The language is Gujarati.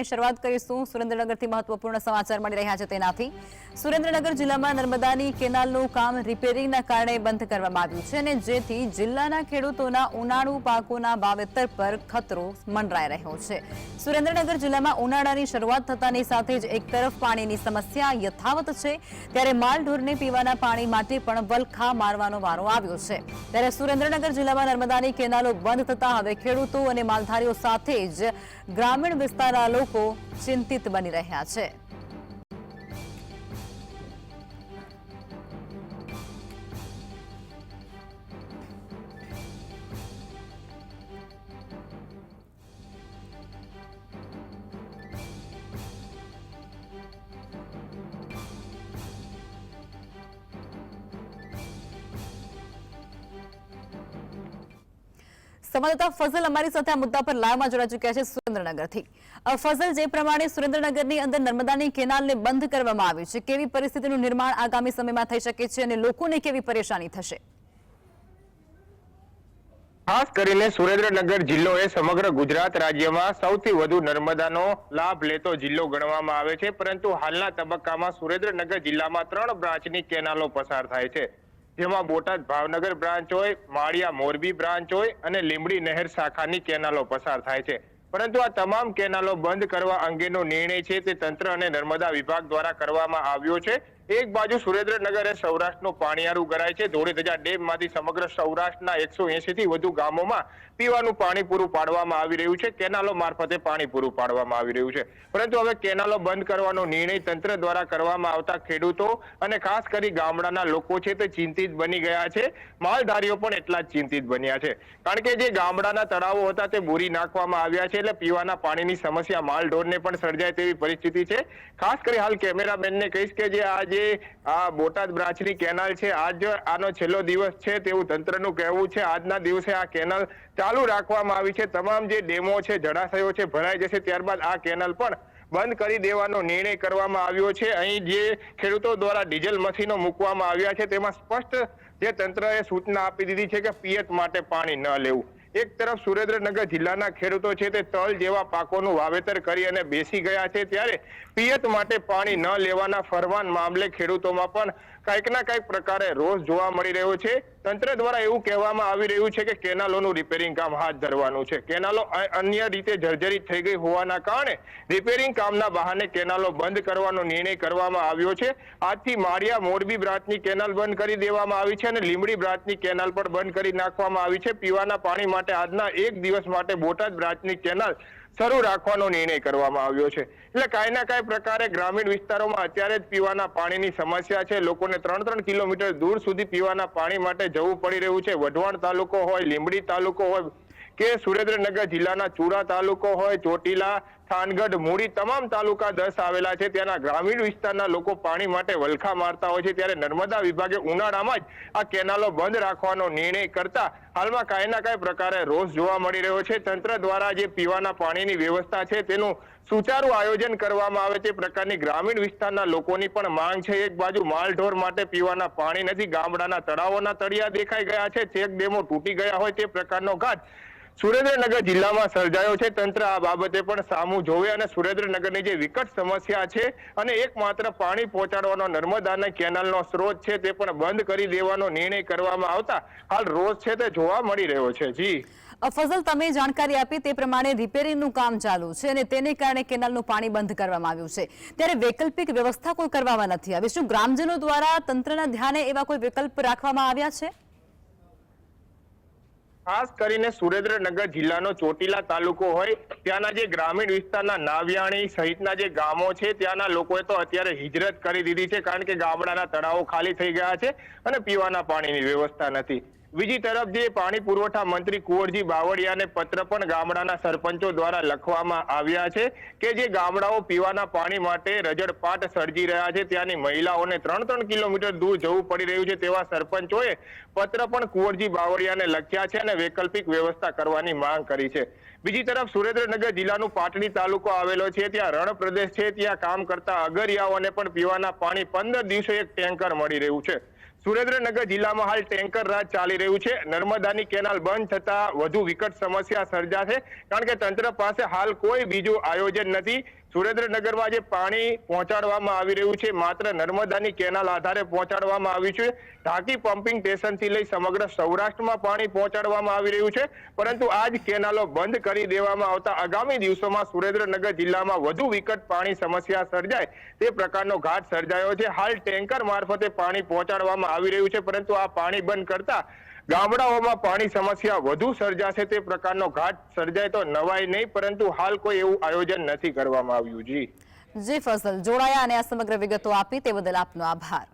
શરૂઆત કરીશું સુરેન્દ્રનગરથી મહત્વપૂર્ણ સમાચાર મળી રહ્યા છે તેનાથી. સુરેન્દ્રનગર જિલ્લામાં નર્મદાની કેનાલનું કામ રિપેરિંગના કારણે બંધ કરવામાં આવ્યું છે અને જેથી જિલ્લાના ખેડૂતોના ઉનાળુ પાકોના વાવેતર પર ખતરો મંડરાઈ રહ્યો છે. સુરેન્દ્રનગર જિલ્લામાં ઉનાળાની શરૂઆત થતાની સાથે જ એક તરફ પાણીની સમસ્યા યથાવત છે, ત્યારે માલઢોરને પીવાના પાણી માટે પણ વલખા મારવાનો વારો આવ્યો છે. ત્યારે સુરેન્દ્રનગર જિલ્લામાં નર્મદાની કેનાલો બંધ થતા હવે ખેડૂતો અને માલધારીઓ સાથે જ ગ્રામીણ વિસ્તારના લોકો ચિંતિત બની રહ્યા છે. સંવાદદાતા ફઝલ અમારી સાથે આ મુદ્દા પર લાઈવમાં જોડાઈ ચૂક્યા છે સુરેન્દ્રનગરથી. ફઝલ, જે પ્રમાણે સુરેન્દ્રનગરની અંદર નર્મદાની કેનાલને બંધ કરવામાં આવી છે, કેવી પરિસ્થિતિનું નિર્માણ આગામી સમયમાં થઈ શકે છે અને લોકોને કેવી પરેશાની થશે? ખાસ કરીને સુરેન્દ્રનગર જિલ્લો એ સમગ્ર ગુજરાત રાજ્યમાં સૌથી વધુ નર્મદાનો લાભ લેતો જિલ્લો ગણવામાં આવે છે, પરંતુ હાલના તબક્કામાં સુરેન્દ્રનગર જિલ્લામાં ત્રણ બ્રાન્ચની કેનાલો પસાર થાય છે. જેમાં બોટાદ ભાવનગર બ્રાન્ચ હોય, માળિયા મોરબી બ્રાન્ચ હોય અને લીંબડી નહેર શાખાની કેનાલો પસાર થાય છે. પરંતુ આ તમામ કેનાલો બંધ કરવા અંગેનો નિર્ણય છે તે તંત્ર અને નર્મદા વિભાગ દ્વારા કરવામાં આવ્યો છે. એક બાજુ સુરેન્દ્રનગર એ સૌરાષ્ટ્રનું પાણીયારું કરાય છે. ધોળીધજા ડેમમાંથી સમગ્ર સૌરાષ્ટ્રના એકસો થી વધુ ગામોમાં પીવાનું પાણી પૂરું પાડવામાં આવી રહ્યું છે. કેનાલો મારફતે પાણી પૂરું પાડવામાં આવી રહ્યું છે. પરંતુ હવે કેનાલો બંધ કરવાનો નિર્ણય તંત્ર દ્વારા કરવામાં આવતા ખેડૂતો અને ખાસ કરી ગામડાના લોકો છે તે ચિંતિત બની ગયા છે. માલધારીઓ પણ એટલા જ ચિંતિત બન્યા છે. કારણ કે જે ગામડાના તળાવો હતા તે બોરી નાખવામાં આવ્યા છે એટલે પીવાના પાણીની સમસ્યા માલઢોરને પણ સર્જાય તેવી પરિસ્થિતિ છે. ખાસ કરી હાલ કેમેરામેનને કહીશ કે જે આ જે આ બોટાદ બ્રાન્ચની કેનાલ છે. આજ આનો છેલ્લો દિવસ છે તેવું તંત્રનું કહેવું છે. આજના દિવસે આ કેનાલ ચાલુ રાખવામાં આવી છે. તમામ જે ડેમો છે, જળાશયો છે, ભરાઈ જશે ત્યારબાદ આ કેનાલ પણ બંધ કરી દેવાનો નિર્ણય કરવામાં આવ્યો છે. અહીં જે ખેડૂતો દ્વારા ડીઝલ મશીનો મૂકવામાં આવ્યા છે, તેમાં સ્પષ્ટ જે તંત્રએ સૂચના આપી દીધી છે કે પિયત માટે પાણી ન લેવું. એક તરફ સુરેન્દ્રનગર જિલ્લાના ખેડૂતો છે તે તલ જેવા પાકોનું વાવેતર કરી અને બેસી ગયા છે ત્યારે પિયત માટે પાણી ન લેવાના ફરમાન મામલે ખેડૂતોમાં પણ કંઈક ના કંઈક પ્રકારે રોષ જોવા મળી રહ્યો છે. તંત્ર દ્વારા એવું કહેવામાં આવી રહ્યું છે કે કેનાલોનું રિપેરિંગ કામ હાથ ધરવાનું છે. કેનાલો અન્ય રીતે જર્જરિત થઈ ગઈ હોવાના કારણે રિપેરિંગ કામના બહાને કેનાલો બંધ કરવાનો નિર્ણય કરવામાં આવ્યો છે. આજથી માળિયા, મોરબી બ્રાંચની કેનાલ બંધ કરી દેવામાં આવી છે અને લીંબડી બ્રાંચની કેનાલ પણ બંધ કરી નાખવામાં આવી છે. પીવાના પાણી માટે આજના એક દિવસ માટે બોટાદ બ્રાંચની કેનાલ શરૂ રાખવાનો નિર્ણય કરવામાં આવ્યો છે. એટલે કાંઈ ના કાંઈ પ્રકારે ગ્રામીણ વિસ્તારોમાં અત્યારે જ પીવાના પાણીની સમસ્યા છે. લોકોને ત્રણ ત્રણ કિલોમીટર દૂર સુધી પીવાના પાણી માટે જવું પડી રહ્યું છે. વઢવાણ તાલુકો હોય, લીંબડી તાલુકો હોય કે સુરેન્દ્રનગર જિલ્લાના ચુડા તાલુકો હોય, ચોટીલા થાનગઢ મૂડી તમામ તાલુકા દસ આવેલા છે. ત્યાંના ગ્રામીણ વિસ્તારના લોકો પાણી માટે વલખા મારતા હોય છે. ત્યારે નર્મદા વિભાગે ઉનાળામાં જ આ કેનાલો બંધ રાખવાનો નિર્ણય કરતા હાલમાં કાંઈ ના કાંઈ પ્રકારે રોષ જોવા મળી રહ્યો છે. તંત્ર દ્વારા જે પીવાના પાણીની વ્યવસ્થા છે તેનું સુચારું આયોજન કરવામાં આવે તે પ્રકારની ગ્રામીણ વિસ્તારના લોકોની પણ માંગ છે. એક બાજુ માલઢોર માટે પીવાના પાણી નથી. ગામડાના તળાવોના તળિયા દેખાઈ ગયા છે. ચેક ડેમો તૂટી ગયા હોય તે પ્રકારનો ઘાટ સુરેન્દ્રનગર જિલ્લામાં સર્જાયો છે. તંત્ર આ બાબતે પણ સામું જોવે અને સુરેન્દ્રનગરની જે વિકટ સમસ્યા છે અને એકમાત્ર પાણી પહોંચાડવાનો નર્મદાના કેનાલનો સ્ત્રોત છે તે પણ બંધ કરી દેવાનો નિર્ણય કરવામાં આવતા હાલ રોજ છે તે જોવા મળી રહ્યો છે. જી. ફઝલ, તમે જાણકારી આપી તે પ્રમાણે રિપેરિંગનું કામ ચાલુ છે અને તેને કારણે કેનાલનું પાણી બંધ કરવામાં આવ્યું છે. ત્યારે વૈકલ્પિક વ્યવસ્થા કોઈ કરવામાં નથી આવી. શું ગ્રામજનો દ્વારા તંત્રના ધ્યાને એવા કોઈ વિકલ્પ રાખવામાં આવ્યા છે? ખાસ કરીને સુરેન્દ્રનગર જિલ્લાનો ચોટીલા તાલુકો હોય, ત્યાંના જે ગ્રામીણ વિસ્તારના નાવિયાણી સહિતના જે ગામો છે, ત્યાંના લોકોએ તો અત્યારે હિજરત કરી દીધી છે, કારણ કે ગામડાના તળાવો ખાલી થઈ ગયા છે અને પીવાના પાણીની વ્યવસ્થા નથી. બીજી તરફ જે પાણી પુરવઠા મંત્રી કુંવરજી બાવળિયાને પત્ર પણ ગામડાના સરપંચો દ્વારા લખવામાં આવ્યા છે કે જે ગામડાઓ પીવાના પાણી માટે રજડપાટ સર્જી રહ્યા છે, ત્યાંની મહિલાઓને ત્રણ ત્રણ કિલોમીટર દૂર જવું પડી રહ્યું છે તેવા સરપંચોએ પત્ર પણ કુંવરજી બાવળિયાને લખ્યા છે અને વૈકલ્પિક વ્યવસ્થા કરવાની માંગ કરી છે. બીજી તરફ સુરેન્દ્રનગર જિલ્લાનું પાટડી તાલુકો આવેલો છે, ત્યાં રણ પ્રદેશ છે, ત્યાં કામ કરતા અગરિયાઓને પણ પીવાના પાણી પંદર દિવસે એક ટેન્કર મળી રહ્યું છે. સુરેન્દ્રનગર જિલ્લામાં હાલ ટેન્કર રાજ ચાલી રહ્યું છે. નર્મદાની કેનાલ બંધ થતા વધુ વિકટ સમસ્યા સર્જાશે. કારણ કે તંત્ર પાસે હાલ કોઈ બીજું આયોજન નથી. સુરેન્દ્રનગરમાં જે પાણી પહોંચાડવામાં આવી રહ્યું છે. માત્ર નર્મદાની કેનાલ આધારે પહોંચાડવામાં આવ્યું છે. ઢાકી પમ્પિંગ સ્ટેશનથી લઈ સમગ્ર સૌરાષ્ટ્રમાં પાણી પહોંચાડવામાં આવી રહ્યું છે. પરંતુ આ જ કેનાલો બંધ કરી દેવામાં આવતા આગામી દિવસોમાં સુરેન્દ્રનગર જિલ્લામાં વધુ વિકટ પાણી સમસ્યા સર્જાય તે પ્રકારનો ઘાટ સર્જાયો છે. હાલ ટેન્કર મારફતે પાણી પહોંચાડવામાં આવી રહ્યું છે. પરંતુ આ પાણી બંધ કરતા ગામડાઓમાં પાણી સમસ્યા વધુ સર્જાશે તે પ્રકારનો ઘાટ સર્જાય તો નવાય નહીં, પરંતુ હાલ કોઈ એવું આયોજન નથી કરવામાં આવ્યું. જી. જી ફસલ જોડાયા અને આ સમગ્ર વિગતો આપી તે બદલ આપનો આભાર.